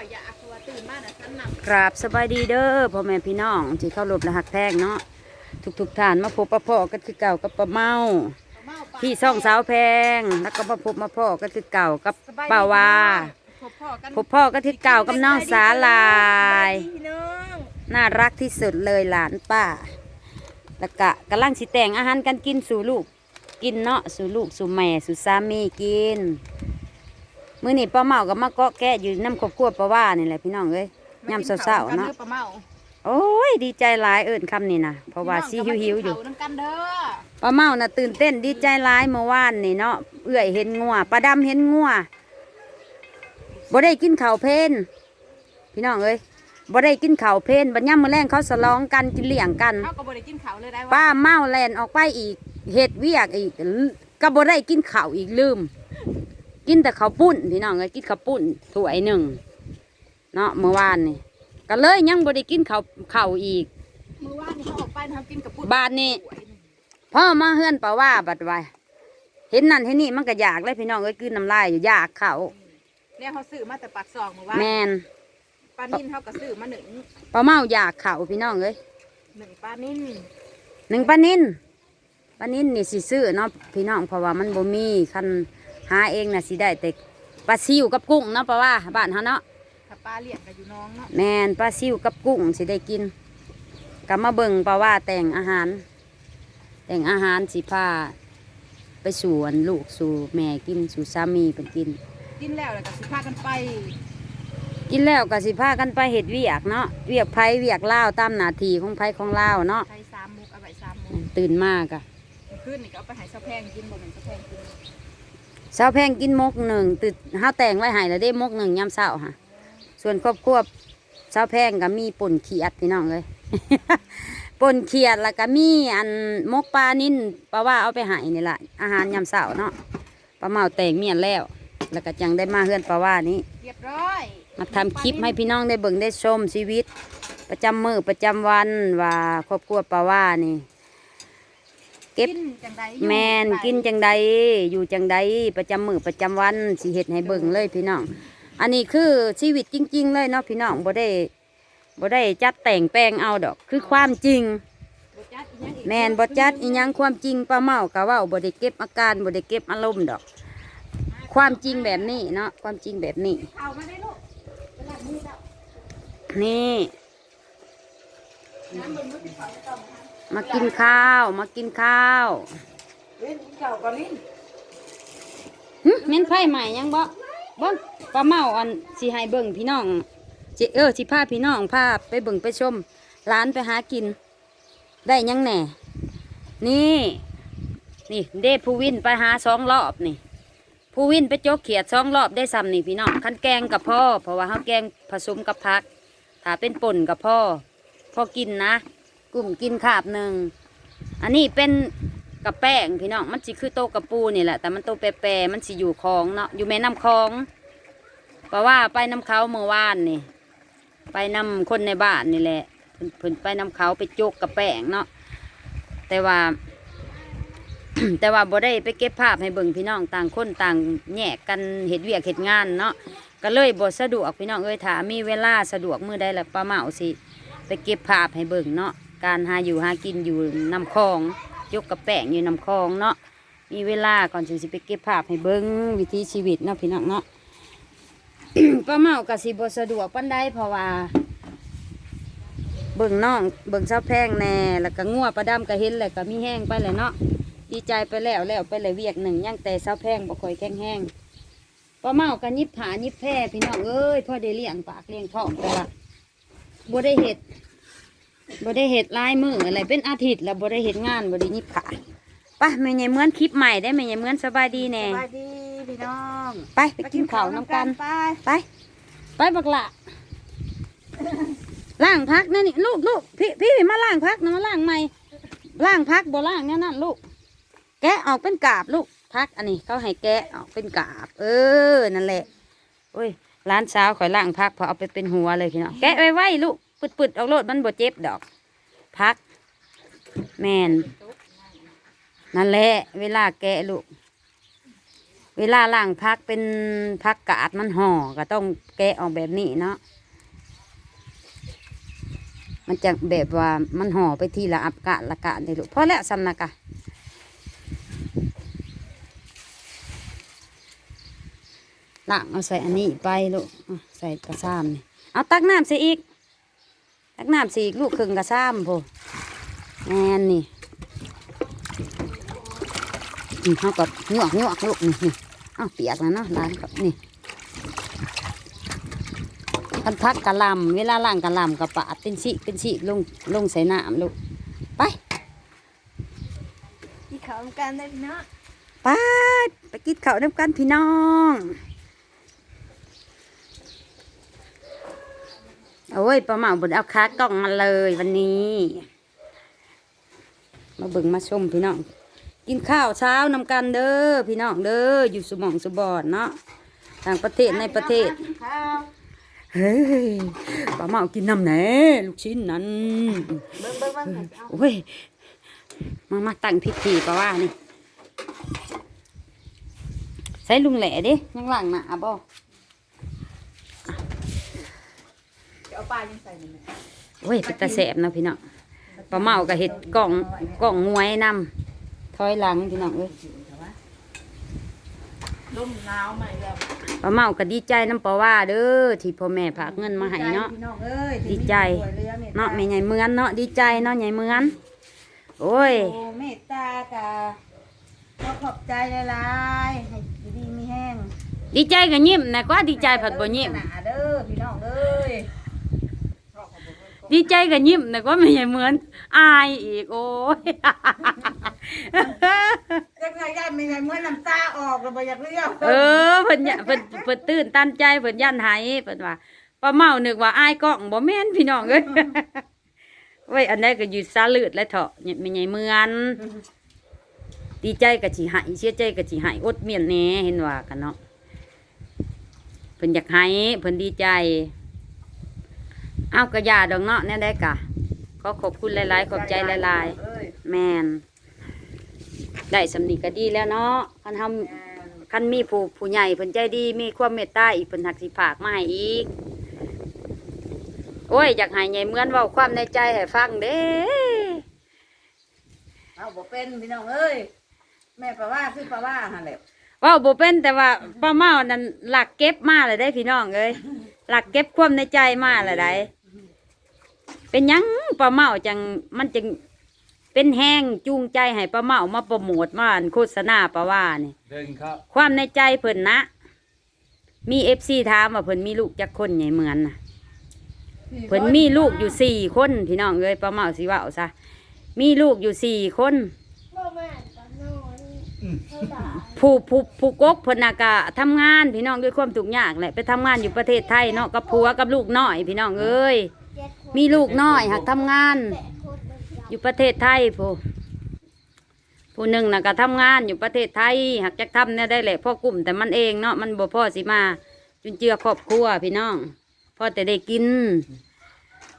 อยอยากตัวตื่นมาน่ะฉันหนักกราบสบายดีเด้อพ่อแม่พี่น้องที่เข้ารบและหักแพงเนาะทุกทุกๆท่านมาพบปะพ่อกันคือเก่ากับปะเมาเมาปลาพี่ซ่องสาวแพงแล้วก็มาพบมาพ่อกันคือเก่ากับป่าวาพบพ่อกันพบพ่อกันคือเก่ากับน้องสาลายสบดีพี่น้องน่ารักที่สุดเลยหลานป้า แล้วก็กำลังสิแต่งอาหารกันกินสู่ลูก กินเนาะสู่ลูกสู่แม่สู่สามีกิน มื้อนี้ป้าเมากับมาเกาะแกะอยู่น้ำครอบครัวป้าว่านี่แหละพี่น้องเอ้ยยามเช้าๆเนาะมกิข้วำกัด้อปลาเมาโอ้ยดีใจหลายเอิญคำนี่นะเพราะว่าซีหิวหิวๆอยู่พี่น้งก็มากินข้าวน้ำกันเด้อป้าเมาน่ะตื่นเต้นดีใจหลายเมื่อวานนี่เนาะเอื้อยเห็นงัวป้าดำเห็นงัวบ่ได้กินข้าวเพลนพี่น้องเอ้ยบ่ได้กินข้าวเพลนบัดย่ำมื้อแรงเขาสลองกันกินเลี้ยงกันเขาก็บ่ได้กินข้าวเลยได้ป้าเมาแลนออกไปอีกเฮ็ดเวียกอีกก็บ่ได้กินข้าวอีกลืม กินแต่ข้าวปุ้นพี่น้องเอ้ยกินข้าวปุ้นถ้วยหนึ่งเนาะเมื่อวานนี่ก็เลยยังบ่ได้กินข้าวข้าวอีกมื้อวานนี่เขาออกไปทำกินกับปุ้นบาทนี่พ่อมาเฮือนป่าว่าบัดไว้เห็นนั่นเห็นนี่มันก็อยากเลยพี่น้องเอ้ยกลืนน้ำลายอยู่อยากเขาเนี่ยเขาซื้อมาแต่ปากซองมื้อวานแมนปลานิ่นเขาก็ซื้อมาหนึ่งป้าเมาอยากเขาพี่น้องเอ้ยหนึ่งปลานิ่นหนึ่งปลานินปลานินนี่สิซื้อเนาะพี่น้องเพราะว่ามันบ่มีคัน หาเองน่ะสิได้แต่ปลาซิวกับกุ้งเนาะป้าว่าบ้านเฮาเนาะถ้าปลาเลี้ยงก็อยู่น้องเนาะแมนปลาซิวกับกุ้งสิได้กินก็มาเบิ่งป้าว่าแต่งอาหาร แต่งอาหารสิพาไปสู่อันลูกสู่แม่กินสู่สามีเป็นกิน กินแล้วแล้วก็สิพากันไป กินแล้วก็สิพากันไปเห็ดเวียกเนาะเวียกไผเวียกเล่าวตามหน้าที่ของไผของเล่าวเนาะใช้สามมุกเอาไว้สามมุกตื่นมากอะ ขึ้นนี่ก็เอาไปใหายสะแพงกินบ่แม่นสะแพงกิน เช้าแพงกินมกหนึ่งตื่นห้าแต่งไว้ใหายแล้วได้มกหนึ่งยามเช้าค่ะ ส่วนครอบครัวเช้าแพงก็มีป่นเขียดพี่น้องเลยป่นเขียดแล้วก็มีอันมกปลานิ่นปลาว่าเอาไปใหายนี่แหละอาหารยามเช้าเนาะปลาเมาแต่งเมียนแล้ว แล้วก็จังได้มาเฮือนปลาว่านี้เรียบร้อยมาทำคลิปให้พี่น้องได้เบิ่งได้ชมชีวิต ประจำมือประจำวันว่าครอบครัวปาว่านี่เก็บกินจังใดแมนกินจังใดอยู่จังใดประจำมือประจำวันสิเฮ็ดให้เบิ่งเลยพี่น้อง อันนี้คือชีวิตจริง ๆ เลยเนาะพี่น้องบ่ได้บ่ได้จัดแต่งแปลงเอาดอก คือความจริงบ่จัดอีหยังอีกแมนบ่จัดอีหยังความจริงป้าเมากะเว่าบ่ได้เก็บอาการบ่ได้เก็บอารมณ์ดอก ความจริงแบบนี้เนาะความจริงแบบนี้เอา มาได้ลูกไปล้างมือเจ้านี่น้ำเบิ่งมือสิเขาจะต้องทมากินข้าว มากินข้าวำเว้นเจ้าก็ลิ้นหึเม้นไผ่ใหม่ยังบ่เบิ่งปลาเมาอันสิให้เบิ่งพี่น้องสิเออสิพาพี่น้องพาไปเบิ่งไปชมร้านไปหากิน ได้หยังแหน่ นี่ นี่เด้ผู้วินไปหาสองรอบนี่ ผู้วินไปโจกเขียดสองรอบได้ซ้ำนี่พี่น้องคันแกงกับพ่อ เพราะว่าเขาแกงผสมกับผัก ถ้าเป็นป่นกับพ่อ พ่อกินนะ กลุ่มกินขาบหนึ่งอันนี้เป็นกับแป้งพี่น้องมันสิคือโตกับปูนี่แหละแต่มันโตแปรๆมันสิอยู่คลองเนาะอยู่แม่น้ำคลองเพราะว่าไปน้ำเขาเมื่อวานนี่ ไปนำคนในบ้านนี่แหละเพิ่นเพิ่นไปนำเขาไปโจกกับแป้งเนาะแต่ว่า แต่ว่าบ่ได้ไปเก็บภาพให้เบิ่งพี่น้องต่างคนต่างแยกกันเห็ดเวียกเห็ดงานเนาะก็เลยบ่สะดวกพี่น้องเอ้ยถามีเวลาสะดวกมือใดละป้าเมาสิไปเก็บภาพให้เบิ่งเนาะ การหาอยู่หากินอยู่น้ำคลอง ยกกระแป้งอยู่น้ำคลองเนาะมีเวลาก่อนถึงสิไปเก็บภาพให้เบิ่งวิถีชีวิตเนาะพี่น้องเนาะป้าเมาก็สิบสะดวกปานใดเพราะว่า เบิ่งน้องเบิ่งเช้าแพงแน่แล้วก็งัวประดำก็เห็นแล้วก็มีแห้งไปเลยเนาะดีใจไปแล้วแล้วไปเลยเวียกหนึ่งยังแต่เช้าแพงบ่ค่อยแข็งแห้งป้าเมาก็ยิบผายิบแพร่พี่น้องเอ้ยพ่อได้เลี้ยงปากเลี้ยงท้องแต่ละบ่ได้เห็ด บ่ได้เห็ดลายมืออะไรเป็นอาทิตย์แล้วบ่ได้เห็ดงานบ่ได้ยิบผาไปแม่ใหญ่เหมือนคลิปใหม่ได้แม่ใหญ่เหมือนสบายดีแน่สบายดีพี่น้องไปไปกินข้าวน้ำกันไปไปไปบักละล่างพักนั่นนี่ลูกลูกพี่พี่มาล่างพักนะมาล่างใหม่ล่างพักบ่ล่างแน่นั่นลูก แกะออกเป็นกาบลูกพักอันนี้เขาให้แกะออกเป็นกาบ เออนั่นแหละโอ้ยร้านสาวข่อยล่างพักพอเอาไปเป็นหัวเลยพี่น้องแกะไว้ไว้ลูก ปึดๆออกโลดมันบ่เจ็บดอก พัก แมนนั่นแหละ เวลาแกะลูก เวลาล่างพักเป็นพักกาดมันห่อก็ต้องแกะออกแบบนี้เนาะมันจะแบบว่ามันห่อไปทีละอับกะละกะได้ลูกพอแล้วสำนักะล่างเอาใส่อันนี้ไปลูกใส่กระซ้ำนี่เอาตักน้ำใส่อีก ตักน้ำใส่อีกลูกครึ่งกระซ้ำพอแอนนี่นี่เขาก็หยวกหยวกลูกนี่นี่เอาเปียกแล้วเนาะล้างก็นี่พันพักกะหลำเวลาล่างกะหลำกะปาดเป็นสีเป็นสีลงลงใส่น้ำลูกไปที่เขาทำการได้พี่น้องไปไปกินข้าวน้ำกันพี่น้อง อ้ยป้าเหมาบุญเอาคากล้องมาเลยวันนี้ มาเบิ่งมาชมพี่น้อง กินข้าวเช้านำกันเด้อพี่น้องเด้ออยู่สมองสบอนเนาะต่างประเทศในประเทศเฮ้ยป้าเหมากินน้ำแหน่ลูกชิ้นนั้นเบิ้งเบิ้งเบิ้งให้เอาโอ้ยมามาตั้งพิธีปะว่านี่ใส่ลุงแหล่ดิยังหลังนะบ่เดี๋ยว เอาปลายังใส่หนึ่งโอ้ยเป็นตาแสบเนาะพี่น้องปลาเมาก็เห็ดกล่องกล่องงวยนำถอยหลังพี่น้องเอ้ยลมหนาวใหม่แล้วปลาเมาก็ดีใจน้ำปลาว่าเด้อที่พ่อแม่ฝากเงินมาให้เนาะ พี่น้องเอ้ยดีใจ เนาะแม่ใหญ่เมือนเนาะดีใจเนาะใหญ่เมือนโอ้ย โอ้เมตตากะขอขอบใจหลายๆให้อยู่ดีมีแห้งดีใจก็ยิ้มนะก็ดีใจผัดบ่ยิ้มหนาเด้อพี่น้องเอ้ย ดีใจก็ยิ้มนะก็ไม่ใช่เหมือนอายอีกโอ้ยจักรยานมีไงเมื่อน้ำตาออกแล้วบ่อยากเลี้ยวเออเพิ่นเนี่ยเพิ่นเพิ่นตื่นตันใจเพิ่นย่านไหายเพิ่นว่าป้าเมานึกว่าอายกล้องบ่แม่นพี่น้องเอ้ยไว้อันใดก็อยู่ซาลืดและเถาะเนี่ยไม่ใหญ่เหมือนดีใจก็สิหายเสียใจก็สิหายอดเมียนแหน่เห็นว่ากันเนาะเพิ่นอยากให้เพิ่นดีใจ เอากระยาดอกเนาะแน่ได้กะก็ขอบคุณหลายๆ ขอบใจหลายเอ้ยๆ แมนได้สำนีก็ดีแล้วเนาะคันทำคันมีผู้ผู้ใหญ่เพิ่นใจดีมีความเมตตาอีกเพิ่นหักสิฝากมาให้อีก โอ้ย อยากให้ใหญ่เหมือนเว้าความในใจให้ฟังเด้เอาบ่เป็นพี่น้องเอ้ยแม่ปลาว่าคือปลาว่าหั่นแหละเว้าบ่เป็นแต่ว่าป้าเมานั่นหลักเก็บมาเลยได้พี่น้องเอ้ยหลักเก็บความในใจมาเลยได้ เป็นหยังป้าเมาจังมันจึงเป็นแห้งจูงใจให้ป้าเมามาโปรโมทมาอันโฆษณาป้าว่านี่เดินครับความในใจเพิ่นนะ มีเอฟซีถามว่าเพิ่นมีลูกจักคนใหญ่เหมือนนะเพิ่นมีลูกอยู่สี่คนพี่น้องเอ้ยป้าเมาสิเว่าซะมีลูกอยู่สี่คน บ่แม่ตอนนอนเท่าไหร่ผู้ผู้ผู้กกเพนนากะทำงานพี่น้องด้วยความทุกข์ยากแหละไปทำงานอยู่ประเทศไทยเนาะกับผัวกับลูกน้อยพี่น้องเอ้ย มีลูกน้อยหักทำงาน อยู่ประเทศไทยผู้ผู้หนึ่งน่ะก็ทำงานอยู่ประเทศไทยหักจักทำเนี่ยได้แหละพ่อกลุ่มแต่มันเองเนาะมันบ่พ่อสิมาจุนเจือครอบครัวพี่น้องพ่อแต่ได้กิน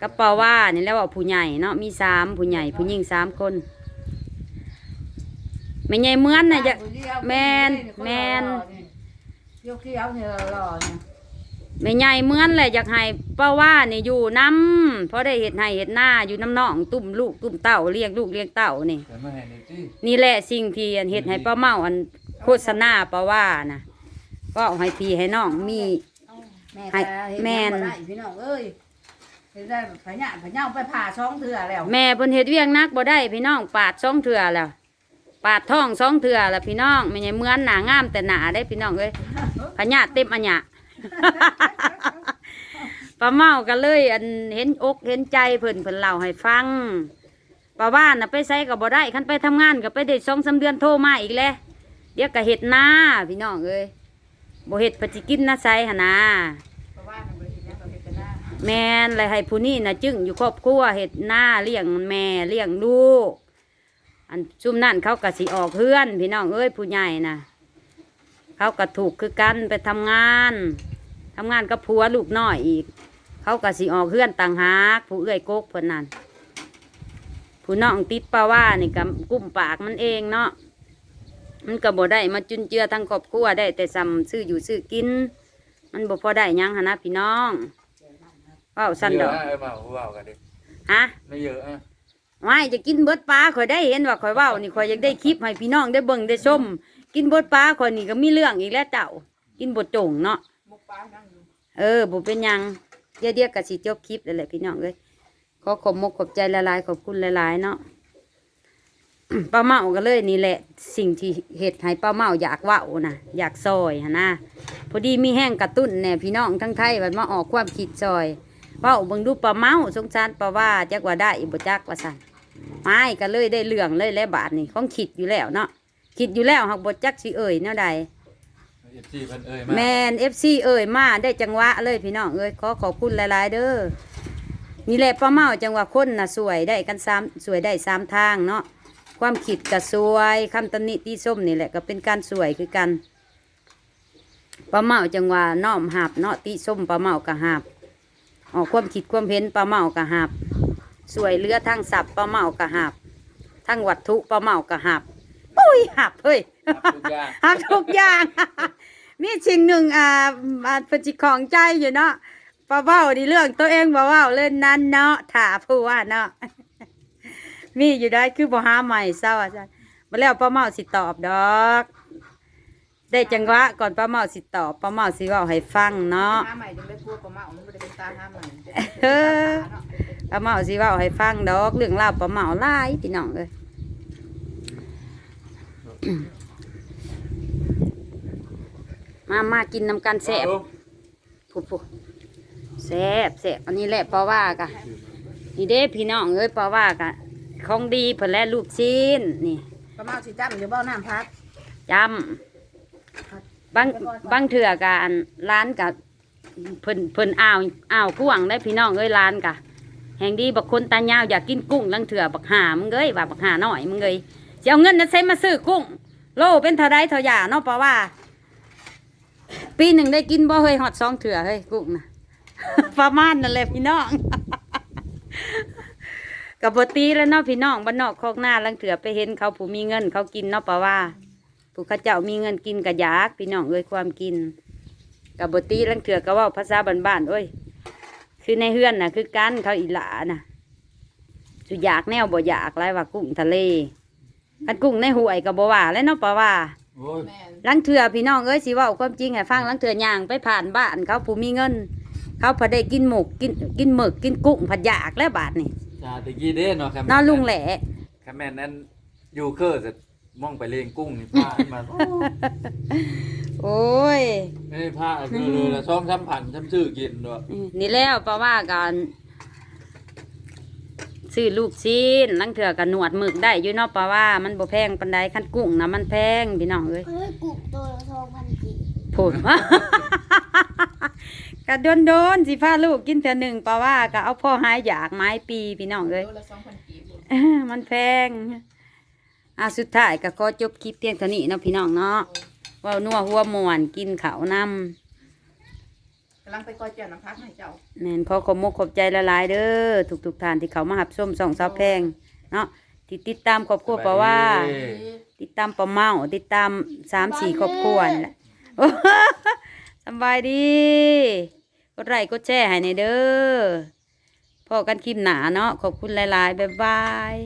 กระเป๋าว่านี่แล้วว่าผู้ใหญ่เนาะมีสามผู้ใหญ่ผู้หญิงสามคนไม่ใหญ่เหมือนนะจะแมนแมนยกเขี้ยวเนี่ยหล่อเนี่ย ไม่ใหญ่เหมือนเลยอยากให้ป้าว่านี่อยู่น้ำเพราะได้เห็ดให้เห็ดหน้าอยู่น้ำน้องตุ่มลูกตุ่มเต่าเลี้ยงลูกเลี้ยงเต่านี่ แต่ไม่เห็นในที่นี่แหละสิ่งที่อันเห็ดให้ป้าเมาอันโฆษณาป้าว่านะก็เอาให้พี่ให้น้องมี แม่ให้ตาเห็นแม่นบ่ได้พี่น้องเอ้ยเห็นได้ผะหยาผะเหยาไปผ่าช่องเถื่อแล้วแม่เพิ่นเฮ็ดเวียงนักบ่ได้พี่น้องปาดสองเถื่อแล้วปาดท้องสองเถื่อแล้วพี่น้องไม่ใช่เหมือนหนางามแต่หนาได้พี่น้องเอ้ยพญาติเต็มอันหยะ ป้าเมาก็เลย อันเห็นอกเห็นใจเพิ่นเพิ่นเล่าให้ฟังป้าว่านน่ะไปใส่ก็บ่ได้คันไปทำงานก็ไปได้สองสามเดือนโทรมาอีกแล้วเดี๋ยวก็เฮ็ดหน้าพี่น้องเอ้ยบ่เฮ็ดปฏิกินนะไสหนนะเพราะว่ามันบ่เห็นหยังก็เฮ็ดแต่หน้าแม่นเลยให้ผู้นี้นะจึงอยู่ครอบครัวเฮ็ดหน้าเลี้ยงแม่เลี้ยงลูก อันซุ่มนั่นเขาก็สิออกเพื่อน พี่น้องเอ้ยผู้ใหญ่น่ะ เขาก็ถูกคือกันไปทำงานทำงานกับผัวลูกน้อยอีก เขาก็สิออกเพื่อนต่างหากผู้เอื้อยกกเพิ่นนั่นผู้น้องติดปลาว่านี่กับกุ้มปากมันเองเนาะมันก็บ่ได้มาจุนเจือทั้งครอบครัวได้แต่ซ้ำซื้ออยู่ซื้อกิน มันบ่พอได้หยังหนนะพี่น้องเว้าสั่นดอกเยอะนะเออมาเว้ากันดิฮะไม่เยอะอะไม่จะกินเบิดปลาข่อยได้เห็นว่าข่อยเว้านี่ข่อยอยากได้คลิปให้พี่น้องได้เบิ่งได้ชม กินเบิดปลาข่อยนี่ก็มีเรื่องอีกแล้วเจ้า กินบ่โจงเนาะมุกปลานั่งอยู่เออบ่เป็นหยังเดี๋ยวเดี๋ยวก็สิจบคลิปแล้วแหละพี่น้องเอ้ยขอขอบมกขอบใจละลายๆขอบคุณละลายๆเนาะป้าเมาก็เลยนี่แหละ สิ่งที่เฮ็ดให้ป้าเมาอยากเว้านะอยากซอยหั่นนะพอดีมีแห้งกระตุ้นแน่พี่น้องทั้งไทยมันมาออกความคิดซอยเว้าเบิ่งดูป้าเมาสงสารป้าว่าจักว่าได้บ่จักว่าซั่นไม่ก็เลยได้เรื่องเลยและบาทนี่ของคิดอยู่แล้วเนาะ คิดอยู่แล้วหักบ่จักสิเอ่ยแนวใด เอฟซีเพิ่นเอ่ยแมมานเอฟซีเอ่ยมาได้จังหวะเลยพี่น้องเอ้ยขอขอบคุณหลายๆเด้อนี่แหละป้าเมาจังหวะคนน่ะสวยได้กันสามสวยได้สามทางเนาะความคิดก็สวยคำตำหนิตีส้มนี่แหละก็เป็นการสวยคือกันป้าเมาจังหวะน้อมหับเนาะตีส้มป้าเมาก็หับออกความคิดความเห็นป้าเมาก็หับสวยเหลือทั้งศัพท์ป้าเมาก็หับทั้งวัตถุป้าเมาก็หับ ปุ้ยหับเฮ้ยครับทุกอย่างทำทุกอย่างมีสิ่งหนึ่งอ่าอ่าเป็นจิตของใจอยู่เนาะป้าเบ้าดีเรื่องตัวเองบ่เว้าเล่นนั้นเนาะถาผู้ว่าเนาะมีอยู่ได้คือบ่หาใหม่เศร้าอาจารย์มาแล้วป้าเมาสิตอบดอก ได้จังหวะก่อนป้าเมาสิตอบป้าเมาสิเว้าให้ฟังเนาะห้าใหม่ยังได้พูดประมาณมันไม่ได้เป็นตาห้าใหม่เออป้าเมาสิเว้าให้ฟังดอกเรื่องราวป้าเมาหลายพี่น้องเอ้ย มามากินน้ำกันแซ่บผู้ผู้แซ่บแซ่บอันนี้แหละเพราะว่ากะนี่เด้พี่น้องเอ้ยเพราะว่ากะของดีเพิ่นแลลูกชิ้นนี่ประมาณสิจ้ำเดี๋ยวเบ้าน้ำพักจำบางบางเถื่อกะอันร้านกะเพิ่นเพิ่นอ้าวอ้าวกวางได้พี่น้องเอ้ยร้านกะแห่งดีบักคนตายาวอยากกินกุ้งลังเถื่อบักหามึงเอ้ยว่าบักหาน้อยมึงเอ้ย สิเอาเงินนั้นใช้มาซื้อกุ้ง โลเป็นเท่าไรเท่าหยาเนาะเพราะว่า ปีหนึ่งได้กินบ่เฮ้ยฮอดสองเถื่อเฮ้ยกุ้งนะประมาณนั่นแหละพี่น้องกับบตีแล้วเนาะพี่น้องบ้านนอกคอกหน้าลังเถื่อไปเห็นเขาผู้มีเงิน เขากินเนาะปะว่าผู้ข้าเจ้ามีเงินกินกะยากพี่น้องเอ้ยความกินกับบตีลังเถื่อก็ว่าภาษาบ้านๆเอ้ยคือในเฮือนน่ะคือกันเขาอีหลาน่ะสุอยากแนวบ่อยากไรว่ากุ้งทะเล คันกุ้งในห่วยกับบ่ว่าแล้วเนาะปะว่าโอ้ยแม่นลังเถื่อพี่น้องเอ้ยสิเว่าความจริงให้ฟังลังเถื่อย่างไปผ่านบ้านเขาผู้มีเงิน เขาพอได้กินหมกกินกินหมึกกินกุ้งผัดยากแล้วบาทนี่ชาตะกี้เด้เนาะครับนอนลุงแหละคแมนนั้นยูเคอร์จะมองไปเลงกุ้งนี่ผ้ามาโอ้โอ้ย ไม่ได้ผ้าคือเลยละช่องช้ำผันช้ำชื่อกินด้วยนี่แล้วเพราะว่าการ ซื้อลูกชิ้นลังเถื่อกับหนวดหมึกได้อยู่เนาะเพราะว่ามันบ่แพงปานใดคันกุ้งนะมันแพงพี่น้องเอ้ยเฮ้ยกุกตัวละสองพันกี่พูดกะโดนโดนๆสิพาลูกกินเถื่อหนึ่งเพราะว่าก็เอาพ่อหายอยากไม้ปีพี่น้องเอ้ย โลละสองพันกีบเอ้อมันแพง อะสุดท้ายก็ขอจบคลิปเพียงเท่านี้เนาะพี่น้องเนาะเว่านัวหัวมวนกินข้าวนำ กำลังไปกอยเจียวน้ำพักให้เจ้าแม่นขอขอบมกขอบใจละลายๆเด้อทุกทุกๆท่านที่เขามาหับส้มสองสาวแพงเนาะที่ติดตามครอบครัวเพราะว่าติดตามปลาเมาติดตามสามสี่ครอบครัวนี่แหละ สำบายดีกดไลค์กดแชร์ให้ในเด้อพอกันคลิปหนาเนาะขอบคุณหลาย ๆ บ๊ายบาย